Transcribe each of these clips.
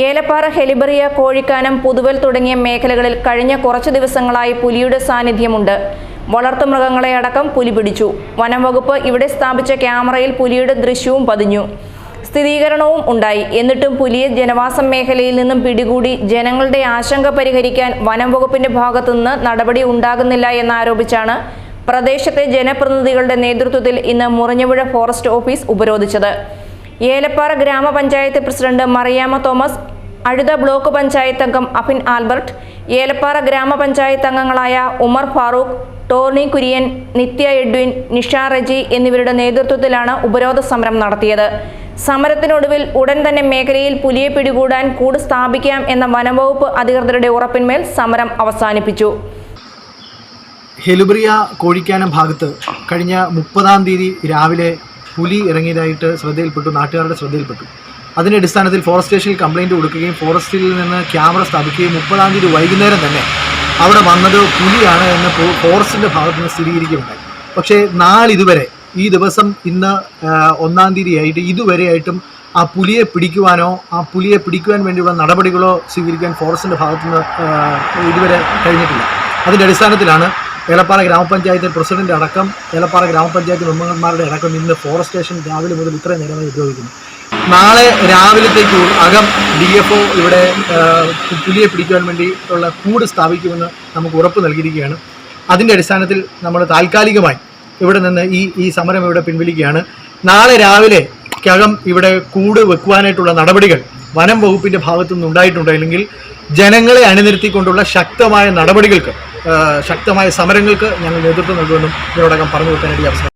ഏലപ്പാറ ഹെലിബറിയ കോഴിക്കാനം പുതുവൽ തുടങ്ങിയ മേഖലകളിൽ കഴിഞ്ഞ കുറച്ചു ദിവസങ്ങളായി പുലിയുടെ സാന്നിധ്യമുണ്ട്. വളർത്തുമൃഗങ്ങളെ അടക്കം പുലി പിടിച്ചു. വനംവകുപ്പ് ഇവിടെ സ്ഥാപിച്ച ക്യാമറയിൽ പുലിയുടെ ദൃശ്യവും പതിഞ്ഞു. സ്ഥിരീകരണവും ഉണ്ടായി. എന്നിട്ടും പുലിയെ ജനവാസ മേഖലയിൽ നിന്നും പിടികൂടി ജനങ്ങളുടെ ആശങ്ക പരിഹരിക്കാൻ വനംവകുപ്പിന്റെ ഭാഗത്തുനിന്ന് നടപടി ഉണ്ടാകുന്നില്ല എന്നാരോപിച്ചാണ് പ്രദേശത്തെ ജനപ്രതിനിധികളുടെ നേതൃത്വത്തിൽ ഇന്ന് മുറിഞ്ഞപുഴ ഫോറസ്റ്റ് ഓഫീസ് ഉപരോധിച്ചത്. ഏലപ്പാറ ഗ്രാമപഞ്ചായത്ത് president Mariyama Thomas Azhutha block panchayat അംഗം അഫിൻ ആൽബർട്ട് ഏലപ്പാറ ഗ്രാമപഞ്ചായത്ത് അംഗങ്ങളായ ഉമർ ഫാറൂഖ് ടോർണി കുര്യൻ നിത്യ എഡ്വിൻ നിഷ റജി എന്നിവരുടെ നേതൃത്വത്തിലാണ് ഉപരോധ സമരം നടത്തിയത്. സമരത്തിനൊടുവിൽ ഉടൻ തന്നെ മേഖലയിൽ പുലിയെ പിടികൂടാൻ കൂട് സ്ഥാപിക്കാം എന്ന വനംവകുപ്പ് അധികൃതരുടെ ഉറപ്പിന്മേൽ സമരം അവസാനിപ്പിച്ചു. ഹെലുബ്രിയ കോഴിക്കാനം ഭാഗത്ത് കഴിഞ്ഞ മുപ്പതാം തീയതി രാവിലെ പുലി ഇറങ്ങിയതായിട്ട് ശ്രദ്ധയിൽപ്പെട്ടു നാട്ടുകാരുടെ ശ്രദ്ധയിൽപ്പെട്ടു. അതിന്റെ അടിസ്ഥാനത്തിൽ ഫോറസ്റ്റ് സ്റ്റേഷനിൽ കംപ്ലയിന്റ് കൊടുക്കുകയും ഫോറസ്റ്റിൽ നിന്ന് ക്യാമറ സ്ഥാപിക്കുകയും മുപ്പതാം തീയതി വൈകുന്നേരം തന്നെ അവിടെ വന്നത് പുലിയാണ് എന്ന് ഫോറസ്റ്റിന്റെ ഭാഗത്ത് നിന്ന് സ്ഥിരീകരിക്കുകയുണ്ടായി. പക്ഷേ നാളിതുവരെ ഈ ദിവസം ഇന്ന് ഒന്നാം തീയതി ആയിട്ട് ഇതുവരെയായിട്ടും ആ പുലിയെ പിടിക്കുവാനോ ആ പുലിയെ പിടിക്കുവാൻ വേണ്ടിയുള്ള നടപടികളോ സ്വീകരിക്കാൻ ഫോറസ്റ്റിന്റെ ഭാഗത്തുനിന്ന് ഇതുവരെ കഴിഞ്ഞിട്ടില്ല. അതിന്റെ അടിസ്ഥാനത്തിലാണ് ഏലപ്പാറ ഗ്രാമപഞ്ചായത്ത് പ്രസിഡന്റ് അടക്കം ഏലപ്പാറ ഗ്രാമപഞ്ചായത്ത് മെമ്പർമാരുടെ അടക്കം ഇന്ന് ഫോറസ്റ്റ് സ്റ്റേഷൻ രാവിലെ മുതൽ ഇത്രയും നേരമായി ഉപയോഗിക്കുന്നു. നാളെ രാവിലത്തേക്ക് അകം ഡി എഫ് ഒ ഇവിടെ പുലിയെ പിടിക്കുവാൻ വേണ്ടിയിട്ടുള്ള കൂട് സ്ഥാപിക്കുമെന്ന് നമുക്ക് ഉറപ്പ് നൽകിയിരിക്കുകയാണ്. അതിന്റെ അടിസ്ഥാനത്തിൽ നമ്മൾ താൽക്കാലികമായി ഇവിടെ നിന്ന് ഈ ഈ സമരം ഇവിടെ പിൻവലിക്കുകയാണ്. നാളെ രാവിലെ ക്കകം ഇവിടെ കൂട് വെക്കുവാനായിട്ടുള്ള നടപടികൾ വനം വകുപ്പിന്റെ ഭാഗത്തു ഉണ്ടായിട്ടുണ്ടെങ്കിൽ ജനങ്ങളെ അണിനിരത്തിക്കൊണ്ടുള്ള ശക്തമായ നടപടികൾക്ക് ശക്തമായ സമരങ്ങൾക്ക് ഞങ്ങൾ നേതൃത്വം നൽകുമെന്നും ഇതിനോടകം പറഞ്ഞു വെക്കാനായിട്ട് അവസരം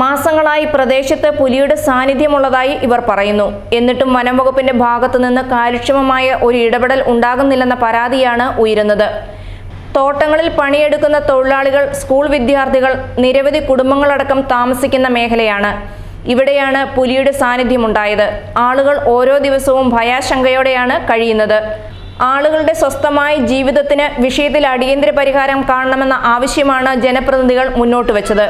മാസങ്ങളായി പ്രദേശത്ത് പുലിയുടെ സാന്നിധ്യമുള്ളതായി ഇവർ പറയുന്നു. എന്നിട്ടും വനംവകുപ്പിന്റെ ഭാഗത്തുനിന്ന് ഭാഗത്തു നിന്ന് കാര്യക്ഷമമായ ഒരു ഇടപെടൽ ഉണ്ടാകുന്നില്ലെന്ന പരാതിയാണ് ഉയരുന്നത്. തോട്ടങ്ങളിൽ പണിയെടുക്കുന്ന തൊഴിലാളികൾ സ്കൂൾ വിദ്യാർത്ഥികൾ നിരവധി കുടുംബങ്ങളടക്കം താമസിക്കുന്ന മേഖലയാണ്. ഇവിടെയാണ് പുലിയുടെ സാന്നിധ്യമുണ്ടായത്. ആളുകൾ ഓരോ ദിവസവും ഭയാശങ്കയോടെയാണ് കഴിയുന്നത്. ആളുകളുടെ സ്വസ്ഥമായ ജീവിതത്തിന് വിഷയത്തിൽ അടിയന്തര പരിഹാരം കാണണമെന്ന ആവശ്യമാണ് ജനപ്രതിനിധികൾ മുന്നോട്ട് വെച്ചത്.